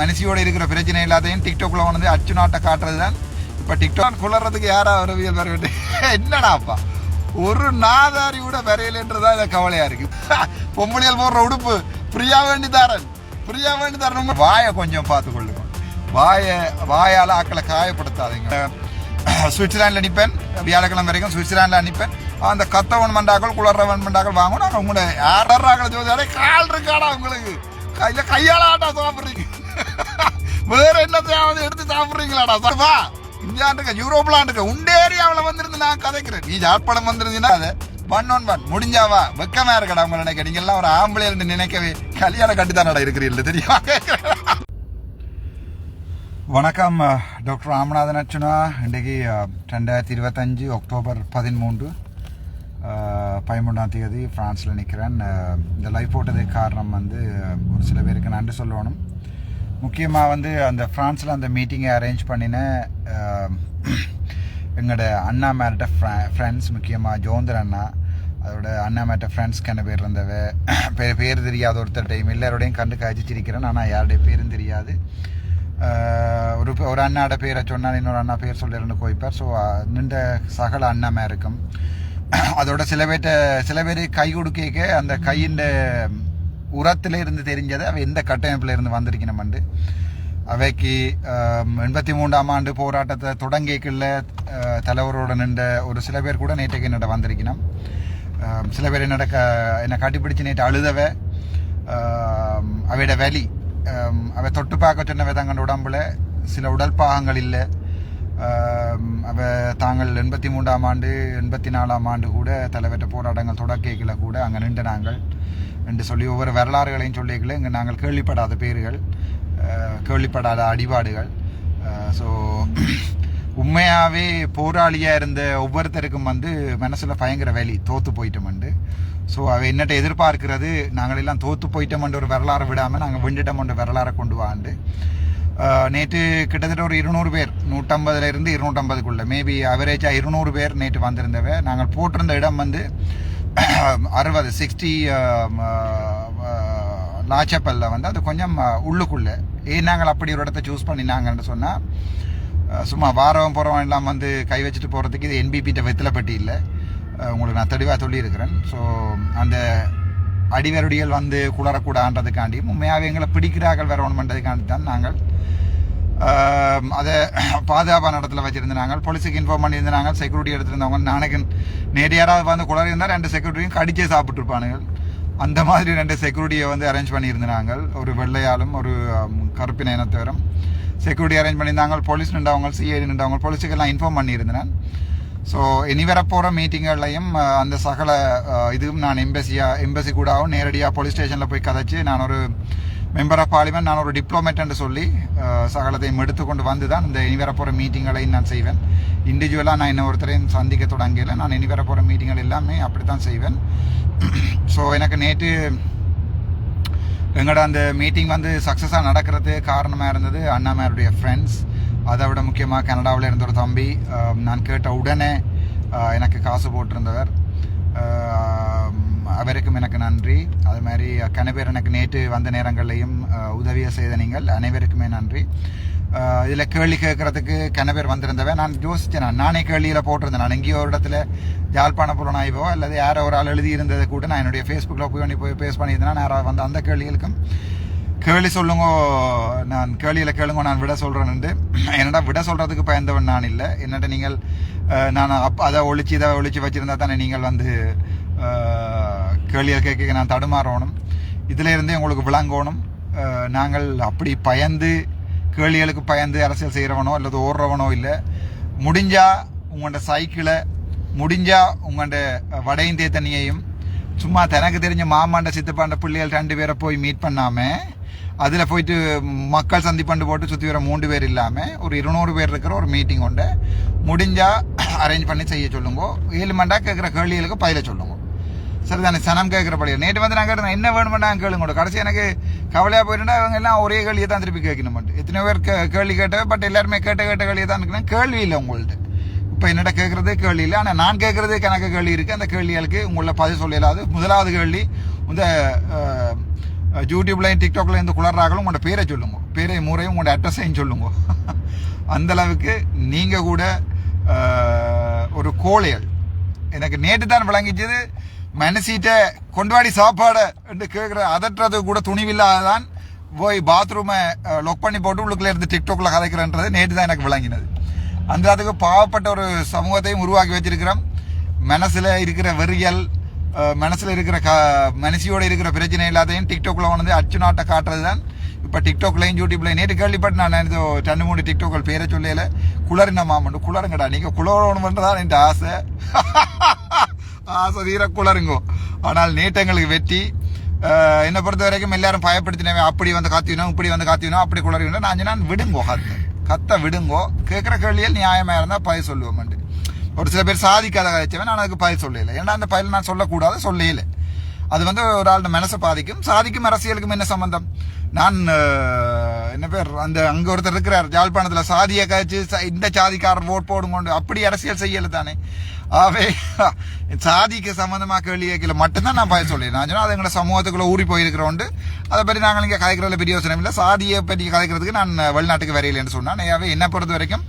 மனுஷியோட இருக்கிற பிரச்சனை இல்லாதையும் டிக்டாக்ல வந்து அச்சு நாட்டை காட்டுறது தான் இப்போ டிக்டாக் குளறதுக்கு யாரா உறவியல் வர என்னடாப்பா ஒரு நாதாரி கூட வரையலன்றதா இந்த கவலையாக இருக்கு. பொம்பளையால் போடுற உடுப்பு. பிரியா வேண்டி தாரன் பிரியா வேண்டி தரணும் வாயை கொஞ்சம் பார்த்துக்கொள்ளுங்க. வாயை வாயால் ஆக்களை காயப்படுத்தாதீங்க. சுவிட்சர்லாண்டில் அனுப்பேன் வியாழக்கிழமை வரைக்கும் சுவிட்சர்லாண்டில் அனுப்பேன் அந்த கத்தவன் மண்டாக்கள் குளர்றவன் மண்டாக்கள் வாங்கணும். நாங்கள் உங்களை யாராக்களை ஜோதியாலே கால் இருக்காடா உங்களுக்கு? கையில கையால் ஆட்டா சாப்பிட்றீங்க. வேற என்னத்தையாவது எடுத்து சாப்பிட்றீங்களாடா. வா. இந்தியாண்டுக்க யூரோப்லாண்டுக்க உண்ட ஏரியாவில் வந்திருந்து நான் கதைக்கிறேன். நீ ஜாழ்ப்பாணம் வந்திருந்தீங்கன்னா அதை ஒன் ஒன் ஒன் முடிஞ்சாவா வெக்கமா இருக்கடா உங்களை நினைக்க. நீங்க எல்லாம் ஒரு ஆம்பளை இருந்து நினைக்கவே கல்யாணம் கட்டித்தானடா இருக்கிறீர்கள் தெரியுமா? வணக்கம் டாக்டர் ராமநாதன் அர்ச்சுனா இன்றைக்கு ரெண்டாயிரத்தி இருபத்தஞ்சு அக்டோபர் பதிமூன்று. பதிமூன்றாம் தேதி ஃப்ரான்ஸில் நிற்கிறேன் இந்த லைஃப் போட்டதுக்கு காரணம் வந்து ஒரு சில பேருக்கு நன்றி சொல்லணும். முக்கியமாக வந்து அந்த ஃப்ரான்ஸில் அந்த மீட்டிங்கை அரேஞ்ச் பண்ணின எங்களோட அண்ணா மேரிட்ட ஃப்ரெண்ட்ஸ் முக்கியமாக ஜோந்தர் அண்ணா அதோட அண்ணா மேட்ட ஃப்ரெண்ட்ஸ் கண்ண பேர் இருந்தவ பேர் பேர் தெரியாத ஒருத்தர்டையும் எல்லாரோடையும் கண்டு காய்ச்சிச்சிருக்கிறேன் ஆனால் யாருடைய பேரும் தெரியாது. ஒரு ஒரு அண்ணாட பேரை சொன்னால் இன்னொரு அண்ணா பேர் சொல்லிருந்து கோய்ப்பார் ஸோ நின்ற சகல அண்ணாமே இருக்கும். அதோட சில பேர்ட்ட சில பேர் கை கொடுக்க அந்த கையின் உரத்துல இருந்து தெரிஞ்சதை அவ எந்த கட்டமைப்புல இருந்து வந்திருக்கணும்ண்டு. அவைக்கு எண்பத்தி மூன்றாம் ஆண்டு போராட்டத்தை தொடங்கிக்குள்ள தலைவரோட நின்ற ஒரு சில பேர் கூட நேற்றைக்கு என்னோட வந்திருக்கணும். சில பேர் என்னோட க என்னை கட்டிப்பிடிச்சு நேற்று அழுதவ அவையோட வலி அவை தொட்டு பார்க்க சொன்னவை தங்களோட உடம்புல சில உடல் பாகங்கள் இல்லை. அப்போ தாங்கள் எண்பத்தி மூன்றாம் ஆண்டு எண்பத்தி நாலாம் ஆண்டு கூட தலைவற்ற போராட்டங்கள் தொடக்கைகளை கூட அங்கே நின்று நாங்கள். என்று சொல்லி ஒவ்வொரு வரலாறுகளையும் சொல்லிக்கல. இங்கே நாங்கள் கேள்விப்படாத பேர்கள் கேள்விப்படாத அடிபாடுகள். ஸோ உண்மையாகவே போராளியாக இருந்த ஒவ்வொருத்தருக்கும் வந்து மனசில் பயங்கர வேலி தோற்று போயிட்டோம்ண்டு ஸோ அவ என்னட்ட எதிர்பார்க்கிறது நாங்கள் எல்லாம் தோற்று போயிட்டோம்ன்ற ஒரு வரலாறு விடாமல் நாங்கள் வெண்டுட்டோம்ன்ற வரலாறை கொண்டு வாண்டு நேற்று கிட்டத்தட்ட ஒரு இருநூறு பேர் நூற்றம்பதுல இருந்து இருநூற்றம்பதுக்குள்ள. மேபி அவரேஜாக இருநூறு பேர் நேற்று வந்திருந்தவ. நாங்கள் போட்டிருந்த இடம் வந்து அறுபது சிக்ஸ்டி லாச்சப்பல்ல வந்து அது கொஞ்சம் உள்ளுக்குள்ளே. ஏன் நாங்கள் அப்படி ஒரு இடத்த சூஸ் பண்ணினாங்கன்னு சொன்னால் சும்மா வாரம் போகிறவன் எல்லாம் வந்து கை வச்சுட்டு போகிறதுக்கு இது என்பிபிட்ட வெத்திலப்பட்டி இல்லை. உங்களுக்கு நான் தெளிவாக சொல்லியிருக்கிறேன். ஸோ அந்த அடிவருடிகள் வந்து குளரக்கூடான்றதுக்காண்டி உண்மையாகவே எங்களை பிடிக்கிறார்கள் வரணுன்றதுக்காண்டி தான் நாங்கள் அதை பாதுகாப்பான இடத்துல வச்சுருந்தாங்க போலீஸுக்கு இன்ஃபார்ம் பண்ணியிருந்தாங்க செக்யூரிட்டி எடுத்திருந்தவங்க நாளைக்கு நேற்று யாராவது வந்து குளறி இருந்தால் ரெண்டு செக்யூரிட்டியும் கடிச்சே சாப்பிட்டுருப்பானுங்க அந்த மாதிரி ரெண்டு செக்யூரிட்டியை வந்து அரேஞ்ச் பண்ணியிருந்தாங்க ஒரு வெள்ளையாலும் ஒரு கருப்பின இனத்தவரும். செக்யூரிட்டி அரேஞ்ச் பண்ணியிருந்தாங்க போலீஸ் நின்றவங்க சிஐடி நின்றவங்க போலீஸுக்கெல்லாம் இன்ஃபார்ம் பண்ணியிருந்தேன் ஸோ இனி வரப்போகிற மீட்டிங்கள்லையும் அந்த சகல இதுவும் நான் எம்பசியாக எம்பசி கூடவும் நேரடியாக போலீஸ் ஸ்டேஷனில் போய் கதைச்சு நான் ஒரு மெம்பர் ஆஃப் பார்லிமெண்ட் நான் ஒரு டிப்ளமேட் சொல்லி சகலத்தையும் எடுத்துக்கொண்டு வந்து தான் இந்த இனி வரப்போகிற மீட்டிங்களையும் நான் செய்வேன். இண்டிவிஜுவலாக நான் இன்னும் ஒருத்தரையும் சந்திக்க தொடங்கல நான் இனி வரப்போகிற மீட்டிங்கள் எல்லாமே அப்படி தான் செய்வேன். ஸோ எனக்கு நேற்று எங்களோட அந்த மீட்டிங் வந்து சக்ஸஸாக நடக்கிறது காரணமாக இருந்தது அண்ணாமாருடைய ஃப்ரெண்ட்ஸ் அதை விட முக்கியமாக கனடாவில் இருந்த ஒரு தம்பி நான் கேட்ட உடனே எனக்கு காசு போட்டிருந்தவர். அவருக்கும் எனக்கு நன்றி. அது மாதிரி கனபேர் எனக்கு நேற்று வந்த நேரங்களையும் உதவியை செய்த நீங்கள் அனைவருக்குமே நன்றி. இதில் கேள்வி கேட்குறதுக்கு கனபேர் வந்திருந்தவன் நான் யோசித்தேன் நான் நானே கேள்வியில் போட்டிருந்தேன். நான் எங்கேயோ ஒரு இடத்துல யாழ்ப்பாண புலனாய்வோ அல்லது யாரோ ஒரு ஆள் எழுதி இருந்ததை கூட நான் என்னுடைய ஃபேஸ்புக்கில் போய் பண்ணி போய் பேஸ் பண்ணியிருந்தேன் யாராவது வந்து அந்த கேள்விகளுக்கும் கேள்வி சொல்லுங்க நான் கேள்வியில் கேளுங்க நான் விட சொல்கிறேன்ட்டு என்னடா விட சொல்கிறதுக்கு பயந்தவன் நான் இல்லை. என்னட்ட நீங்கள் நான் அப் அதை ஒழிச்சு இதை ஒழிச்சு வச்சுருந்தா தானே நீங்கள் வந்து கேள்வியை கேட்க நான் தடுமாறணும். இதிலேருந்தே உங்களுக்கு விளங்கணும். நாங்கள் அப்படி பயந்து கேள்விகளுக்கு பயந்து அரசியல் செய்கிறவனோ அல்லது ஓடுறவனோ இல்லை. முடிஞ்சால் உங்களோட சைக்கிளை முடிஞ்சால் உங்களோட வட இந்திய தண்ணியையும் சும்மா தனக்கு தெரிஞ்ச மாமாண்ட சித்தப்பாண்ட பிள்ளைகள் ரெண்டு பேரை போய் மீட் பண்ணாம அதில் போயிட்டு மக்கள் சந்திப்பண்டு போட்டு சுற்றி வர மூன்று பேர் இல்லாமல் ஒரு இருநூறு பேர் இருக்கிற ஒரு மீட்டிங் உண்டு. முடிஞ்சால் அரேஞ்ச் பண்ணி செய்ய சொல்லுங்க. ஏழு மண்டா கேட்குற கேள்விகளுக்கு பயில சொல்லுங்க. சரிதானே? சனம் கேட்குற பழைய நேற்று வந்து நான் கேட்டேன் என்ன வேணுமெண்டா கேளுங்க கடைசி எனக்கு கவலையாக போயிருந்தா அவங்க எல்லாம் ஒரே கேள்வியை தான் திருப்பி கேட்கணும் மட்டும் எத்தனை பேர் கே கேள்வி கேட்டவே பட் எல்லாருமே கேட்ட கேட்ட கேள்வியை தான் இருக்கணும் கேள்வி இல்லை உங்கள்ட்ட. இப்போ என்னோட கேட்குறது கேள்வி இல்லை. ஆனால் நான் கேட்குறது கணக்கு கேள்வி இருக்குது அந்த கேள்விகளுக்கு உங்களை பதில் சொல்லலாது. முதலாவது கேள்வி இந்த யூடியூப்லையும் டிக்டாக்லையும் இருந்து குளர்றாங்களும் உங்களோட பேரை சொல்லுங்க. பேரை முறையும் உங்களோட அட்ரஸையும் சொல்லுங்க. அந்த அளவுக்கு கூட ஒரு கோழைகள். எனக்கு நேற்று தான் விளங்கிச்சது மனசீட்ட கொண்டாடி சாப்பாடு என்று கேட்குற அதற்றது கூட துணிவில்லாதான் போய் பாத்ரூமை லொக் பண்ணி போட்டு உள்ளுக்குள்ள இருந்து டிக்டாக்ல கதைக்கிறன்றது நேற்று தான் எனக்கு விளங்கினது. அந்த அதுக்கு பாவப்பட்ட ஒரு சமூகத்தையும் உருவாக்கி வச்சிருக்கிறோம். மனசில் இருக்கிற வெறியல் மனசில் இருக்கிற க மனசியோடு இருக்கிற பிரச்சனை எல்லாத்தையும் டிக்டாக்ல வந்து அச்சு நாட்டை காட்டுறது தான் இப்போ டிக்டாக்லையும் யூடியூப்லையும் நேற்று கேள்விப்பட்டு நான் இது ரெண்டு மூணு டிக்டாக்கள் பேரை சொல்லல. குளறின மாமண்டு குளருங்கடா நீங்க குளரணுமன்றதான் என் ஆசை. ஆசை தீர குளருங்கோ. ஆனால் நேற்றங்களுக்கு வெற்றி என்னை பொறுத்த வரைக்கும் எல்லாரும் பயப்படுத்தினவே அப்படி வந்து காத்தினோம் இப்படி வந்து காத்தினோம் அப்படி குளறினோம் நான் நான் விடுங்கோ கத்த. கத்த விடுங்கோ. கேட்குற கேள்வியில் நியாயமாக இருந்தால் பய சொல்லுவோம் ஒரு சில பேர் சாதிக்காத கழிச்சவன் நான் அதுக்கு பய சொல்லல. ஏன்னா அந்த பயில நான் சொல்லக்கூடாது சொல்லல. அது வந்து ஒரு ஆளோட மனசை பாதிக்கும். சாதிக்கும் அரசியலுக்கும் என்ன சம்பந்தம்? நான் என்ன பேர் அந்த அங்க ஒருத்தர் இருக்கிறார் யாழ்ப்பாணத்துல சாதியை கழிச்சு இந்த சாதிக்காரர் ஓட் போடுங்கொண்டு. அப்படி அரசியல் செய்யல தானே. ஆவே சாதிக்கு சம்மந்தமாக கேள்வி கேட்கல. மட்டும்தான் நான் பய சொல்லிடுறேன் நான் சொன்னால் அது எங்களை சமூகத்துக்குள்ளே ஊறி போயிருக்கிறோண்டு. அதை பற்றி நாங்கள் இங்கே கதைக்கிறதுல பெரிய யோசனை இல்லை. சாதியை பற்றி கதைக்கிறதுக்கு நான் வெளிநாட்டுக்கு வரையிலேன்னு சொன்னேன். ஆகவே என்னை பொறுத்த வரைக்கும்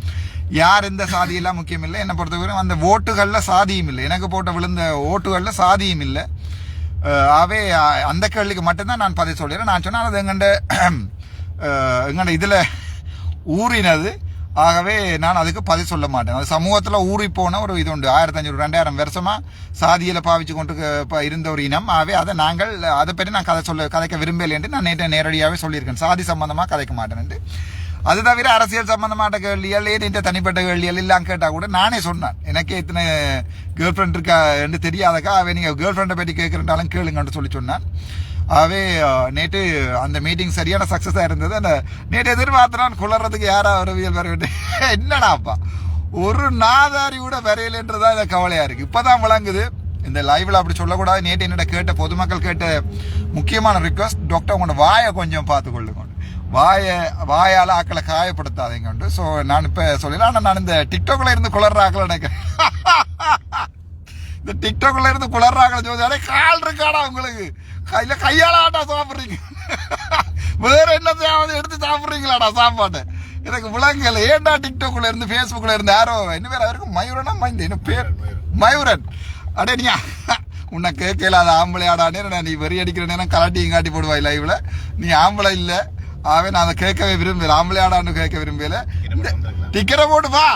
யார் எந்த சாதியெல்லாம் முக்கியம் இல்லை என்னை பொறுத்தவரைக்கும் அந்த ஓட்டுகளில் சாதியும் இல்லை எனக்கு போட்ட விழுந்த ஓட்டுகளில் சாதியும் இல்லை அஹ் அந்த கேள்விக்கு மட்டும்தான் நான் பதில் சொல்லிடுறேன். நான் சொன்னால் அது எங்கண்ட எங்கண்ட இதில் ஊறினது. ஆகவே நான் அதுக்கு பதில் சொல்ல மாட்டேன். அது சமூகத்தில் ஊறி போன ஒரு இது உண்டு. ஆயிரத்தி அஞ்சூறு ரெண்டாயிரம் வருஷமாக சாதியில் பாவிச்சு கொண்டு ப- இருந்த ஒரு இனம். ஆகவே அதை நாங்கள் அதை பற்றி நான் கதை சொல்ல கதைக்க விரும்பலை என்று நான் நேற்று நேரடியாகவே சொல்லியிருக்கேன். சாதி சம்பந்தமாக கதைக்க மாட்டேன் அது தவிர அரசியல் சம்பந்தமான கேள்விகள் ஏன் தனிப்பட்ட கேள்விகள் எல்லாம் கேட்டால் கூட நானே சொன்னேன். எனக்கே இத்தனை கேர்ள் ஃப்ரெண்ட் இருக்கா என்று தெரியாதக்கா அவன் நீங்கள் கேர்ள் ஃப்ரெண்டை பற்றி கேட்குறண்டாலும் கேளுங்கன்னு சொல்லி சொன்னான். ஆகவே நேற்று அந்த மீட்டிங் சரியான சக்ஸஸாக இருந்தது. அந்த நேற்று எதிர்பார்த்தனான் குளறதுக்கு யாரா உறவியல் வர வேண்டிய என்னடாப்பா ஒரு நாதாரி கூட வரையலைன்றதா இந்த இருக்குது இப்போ தான் விளங்குது. இந்த லைவில் அப்படி சொல்லக்கூடாது. நேற்று என்னோட கேட்ட பொதுமக்கள் கேட்ட முக்கியமான ரிக்வஸ்ட் டாக்டர் உங்களோட வாயை கொஞ்சம் பார்த்து கொள்ளுங்க வாயை வாயால் ஆக்களை காயப்படுத்தாதீங்க ஸோ நான் இப்போ சொல்லல ஆனால் நான் இந்த டிக்டாக்ல இருந்து குளர்ற ஆக்களை நினைக்கிறேன். இந்த டிக்டாக்ல இருந்து குளர்றாங்க ஜோதியாரே கால் இருக்காடா உங்களுக்கு. கையில் கையால் ஆட்டா சாப்பிட்றீங்க. வேற என்னத்தையாவது எடுத்து சாப்பிட்றீங்களாடா சாப்பாட்டை. எனக்கு விளங்கல ஏன்டா டிக்டாக்ல இருந்து ஃபேஸ்புக்கில் இருந்து யாரோ என்ன பேர்? அவருக்கு மயூரனா மைந்த என்ன பேர்? மயூரன். அடே நீ உன்னை கேட்கல அது ஆம்பளையாடானே நீ வெறி அடிக்கிற நேரம் கலாட்டியும் காட்டி போடுவாய் லைவ்ல நீ ஆம்பளை இல்லை. ஆவே நான் அதை கேட்கவே விரும்பல. ஆம்பளையாடான்னு கேட்க விரும்பல. இந்த டிக்கெட்டை போட்டு வா.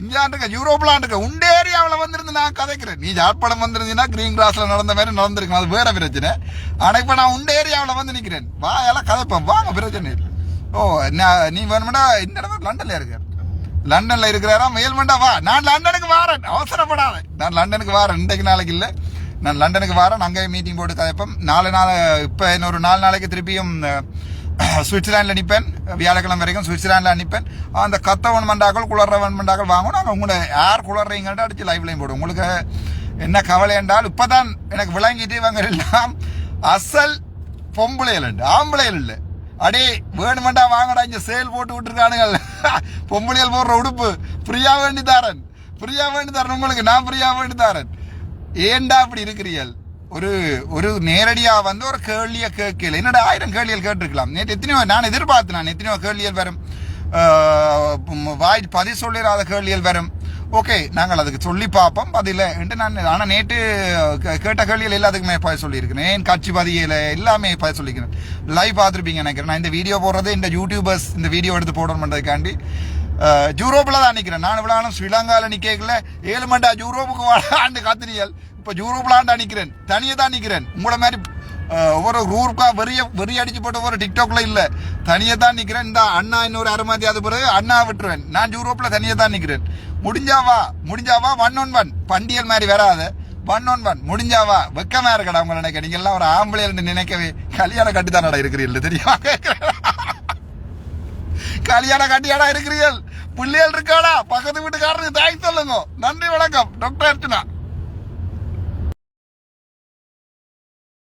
இந்தியாண்டுக்க யூரோப்லாண்டுக்க உண்டே ஏரியாவில் வந்திருந்து நான் கதைக்கிறேன். நீ ஜாழ்ப்பாணம் வந்திருந்தீங்கன்னா கிரீன் கிராஸ்ல நடந்த மாதிரி நடந்திருக்கும். அது வேற பிரச்சனை. ஆனா இப்ப நான் உண்ட ஏரியாவில் வந்து நிக்கிறேன். வா எல்லாம் கதைப்பேன் வாங்க பிரச்சனை இல்லை. ஓ நான் நீ வேணுமெண்டா இந்த இடத்துல லண்டன்ல இருக்கார் லண்டன்ல இருக்கிறாரா? மேல்மண்டா வா. நான் லண்டனுக்கு வாரேன். அவசரப்படாத. நான் லண்டனுக்கு வாரேன். இன்றைக்கு நாளைக்கு இல்லை. நான் லண்டனுக்கு வாரேன். அங்கேயே மீட்டிங் போட்டு கதைப்பேன் நாலு நாள் இப்போ இன்னொரு நாலு நாளைக்கு திருப்பியும் சுவிட்சர்லாண்டில் அனுப்பேன் வியாழக்கிழமை வரைக்கும் சுவிட்சர்லாண்டில் அனுப்பேன் அந்த கத்தவன் மண்டாக்கள் குளர்றவன் மண்டாக்கள் வாங்கணும். நாங்கள் உங்களை யார் குளர்றீங்கன்ட்டு அடிச்சு லைவ்லையும் போடுவோம். உங்களுக்கு என்ன கவலை என்றால் இப்போதான் எனக்கு விளங்கிட்டு இவங்க எல்லாம் அசல் பொம்பளைகள் உண்டு. ஆம்பளைகள் இல்லை அடே வேணுமெண்டா வாங்கடா இங்கே சேல் போட்டு விட்டுருக்கானுங்க. பொம்பளைகள் போடுற உடுப்பு. ஃப்ரீயா வேண்டி தாரன் ஃப்ரீயா வேண்டி தரேன் உங்களுக்கு நான் ஃப்ரீயா வேண்டி தாரன் ஏண்டா அப்படி இருக்கிறீர்கள்? ஒரு ஒரு நேரடியாக வந்து ஒரு கேள்வியை கேட்கல. என்னடா ஆயிரம் கேள்விகள் கேட்டிருக்கலாம். நேற்று எத்தனையோ நான் எதிர்பார்த்தேன் நான் எத்தனையோ கேள்விகள் வரும். வாய் பதில் சொல்லிடாத கேள்விகள் வரும். ஓகே நாங்கள் அதுக்கு சொல்லி பார்ப்போம் பதில. என்று நான் ஆனால் நேற்று கேட்ட கேள்விகள் எல்லாத்துக்குமே பதில் சொல்லியிருக்கிறேன். ஏன் காட்சி பதியில் எல்லாமே பதில் சொல்லியிருக்கிறேன். லைவ் பார்த்துருப்பீங்க நினைக்கிறேன். நான் இந்த வீடியோ போடுறது இந்த யூடியூபர்ஸ் இந்த வீடியோ எடுத்து போடணுன்றதுக்காண்டி யூரோப்பில் தான் நிற்கிறேன் நான் இவ்வளோ நாளும் ஸ்ரீலங்காவில் நிற்கல ஏழு மண்டா யூரோப்புக்கு ஆண்டு காத்திரியல் இப்போ யூரோப்பில் நிற்கிறேன் தனியாக தான் நிற்கிறேன் உங்களை மாதிரி ஒவ்வொரு ரூருக்கா வெறிய வெறி அடிச்சு போட்டு ஒரு டிக்டாக்ல இல்ல. தனியாக தான் நிக்கிறேன் இந்த அண்ணா இன்னொரு அருமாதி அது பிறகு அண்ணா விட்டுருவேன். நான் யூரோப்ல தனியாக தான் நிக்கிறேன் முடிஞ்சாவா முடிஞ்சாவா ஒன் ஒன் ஒன் பண்டியல் மாதிரி வராத. ஒன் ஒன் ஒன் முடிஞ்சாவா வெக்கமா இருக்கடா உங்களை நினைக்க. நீங்க எல்லாம் ஒரு ஆம்பளை நினைக்கவே கல்யாணம் கட்டி தானடா இருக்கிறீர்கள். தெரியுமா? கல்யாணம் கட்டியாடா இருக்கிறீர்கள். பிள்ளைகள் இருக்காடா. பக்கத்து வீட்டுக்காரருக்கு தாய் சொல்லுங்க. நன்றி வணக்கம். டாக்டர் அர்ச்சனா.